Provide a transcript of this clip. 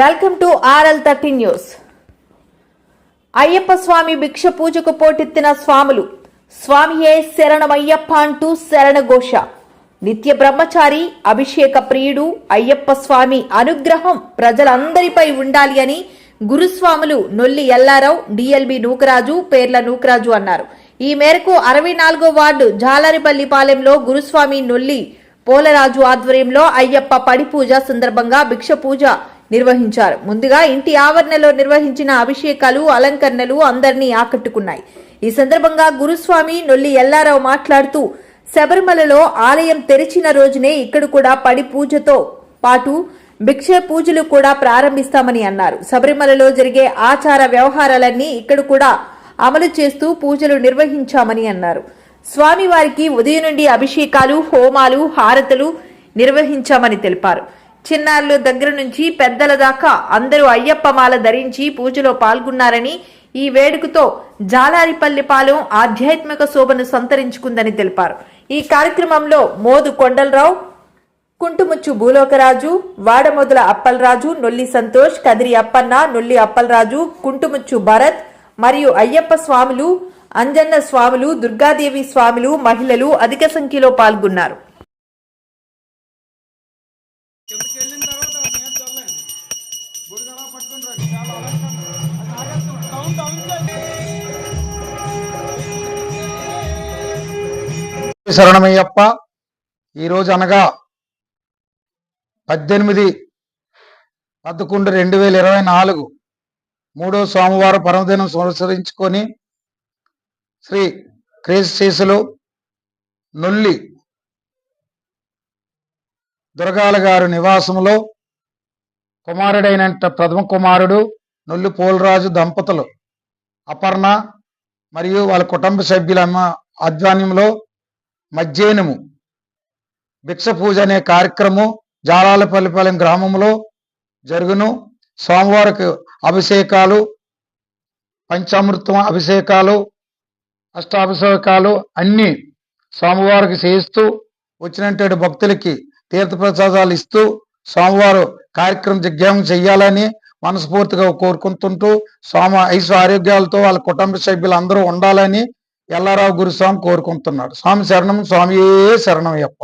Welcome to RL thirty news Ayyappa Swamy భిక్ష పూజకు పోటెత్తిన స్వాములు. స్వామియే శరణమయ్యప్ప అంటూ శరణఘోష నిత్య బ్రహ్మచారి అభిషేక ప్రియుడు అయ్యప్ప స్వామి అనుగ్రహం ప్రజలందరిపై ఉండాలి అని గురుస్వాములు నొల్లి ఎల్లారావు డిఎల్బి నూకరాజు పేర్ల నూకరాజు అన్నారు. ఈ మేరకు అరవై నాలుగో వార్డు జాలరిపల్లిపాలెంలో గురుస్వామి నొల్లి పోలరాజు ఆధ్వర్యంలో అయ్యప్ప పడి పూజ సందర్భంగా భిక్ష పూజ నిర్వహించారు. ముందుగా ఇంటి ఆవరణలో నిర్వహించిన అభిషేకాలు అలంకరణలు అందరినీ ఆకట్టుకున్నాయి. ఈ సందర్భంగా గురుస్వామి నొల్లి ఎల్లారావు మాట్లాడుతూ శబరిమలలో ఆలయం తెరిచిన రోజునే ఇక్కడ కూడా పడి పూజతో పాటు భిక్ష పూజలు కూడా ప్రారంభిస్తామని అన్నారు. శబరిమలలో జరిగే ఆచార వ్యవహారాలన్నీ ఇక్కడ కూడా అమలు చేస్తూ పూజలు నిర్వహించామని అన్నారు. స్వామివారికి ఉదయం నుండి అభిషేకాలు హోమాలు హారతలు నిర్వహించామని తెలిపారు. చిన్నారుల దగ్గర నుంచి పెద్దల దాకా అందరూ అయ్యప్ప మాల ధరించి పూజలో పాల్గొన్నారని ఈ వేడుకతో జాలారిపల్లిపాలెం ఆధ్యాత్మిక శోభను సంతరించుకుందని తెలిపారు. ఈ కార్యక్రమంలో మోదు కొండలరావు కుంటుముచ్చు భూలోకరాజు వాడమొదల అప్పలరాజు నొల్లి సంతోష్ కదిరి అప్పన్న నొల్లి అప్పలరాజు కుంటుముచ్చు భరత్ మరియు అయ్యప్ప స్వాములు అంజన్న స్వాములు దుర్గాదేవి స్వాములు మహిళలు అధిక సంఖ్యలో పాల్గొన్నారు. గుడి చాలా డౌన్ డౌన్ శరణమయ్యప్ప ఈరోజు అనగా పద్దెనిమిది పదకొండు రెండు వేల ఇరవై నాలుగు మూడో సోమవారం పరమదినం సంవత్సరించుకొని శ్రీ క్రీస్తులు నొల్లి దుర్గాల గారు నివాసంలో కుమారుడైన ప్రథమ కుమారుడు నొల్లి పోలరాజు దంపతులు అపర్ణ మరియు వాళ్ళ కుటుంబ సభ్యుల ఆధ్వర్యంలో మధ్యాహ్నము భిక్ష పూజ అనే కార్యక్రమం జాలాలపల్లిపాలెం గ్రామంలో జరుగును. సోమవారికి అభిషేకాలు పంచామృతం అభిషేకాలు అష్టాభిషేకాలు అన్నీ స్వామివారికి చేస్తూ వచ్చినటువంటి భక్తులకి తీర్థప్రసాదాలు ఇస్తూ స్వామివారు కార్యక్రమం దిగ్భ్యామం చెయ్యాలని మనస్ఫూర్తిగా కోరుకుంటుంటూ స్వామి ఐసు ఆరోగ్యాలతో వాళ్ళ కుటుంబ సభ్యులు అందరూ ఉండాలని ఎల్లారావు గురుస్వామి కోరుకుంటున్నాడు స్వామి శరణం స్వామియే శరణం అయ్యప్ప